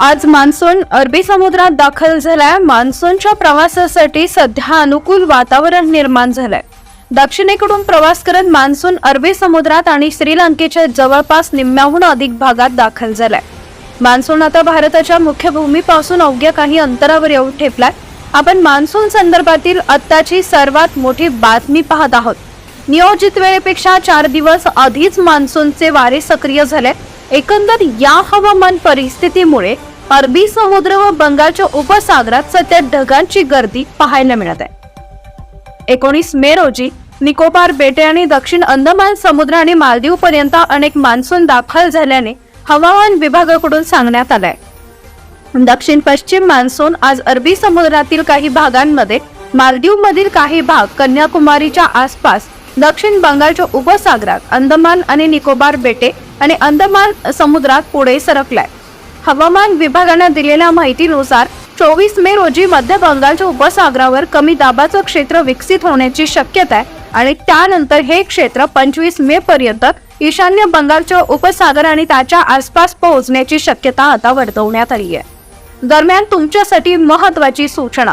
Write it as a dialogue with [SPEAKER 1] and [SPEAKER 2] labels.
[SPEAKER 1] आज मान्सून अरबी समुद्रात दाखल झालाय. मान्सूनच्या प्रवासासाठी सध्या अनुकूल वातावरण निर्माण झालंय. दक्षिणेकडून प्रवास करत मान्सून अरबी समुद्रात आणि श्रीलंकेच्या जवळपास निम्म्याहून अधिक भागात दाखल झालाय. मान्सून आता भारताच्या मुख्य भूमीपासून अवघ्या काही अंतरावर येऊन ठेपलाय. आपण मान्सून संदर्भातील आत्ताची सर्वात मोठी बातमी पाहत आहोत. नियोजित वेळेपेक्षा चार दिवस आधीच मान्सूनचे वारे सक्रिय झाले एकंदर या हवामान परिस्थितीमुळे अरबी समुद्र व बंगालच्या उपसागरात सध्या ढगांची गर्दी पाहायला मिळत आहे. एकोणीस मे रोजी निकोबार बेटे आणि दक्षिण अंदमान समुद्र आणि मालदीव पर्यंत अनेक मान्सून दाखल झाल्याने हवामान विभागाकडून सांगण्यात आलंय. दक्षिण पश्चिम मान्सून आज अरबी समुद्रातील काही भागांमध्ये मालदीव मधील काही भाग कन्याकुमारीच्या आसपास दक्षिण बंगालच्या उपसागरात अंदमान आणि निकोबार बेटे आणि अंदमान समुद्रात पुढे सरकलाय. हवामान विभागानं दिलेल्या माहितीनुसार चोवीस मे रोजी मध्य बंगालच्या उपसागरावर कमी दाबाचं क्षेत्र विकसित होण्याची शक्यता आहे आणि त्यानंतर हे क्षेत्र पंचवीस मे पर्यंत ईशान्य बंगालच्या उपसागर आणि त्याच्या आसपास पोहोचण्याची शक्यता आता वर्तवण्यात आली आहे. दरम्यान तुमच्यासाठी महत्वाची सूचना.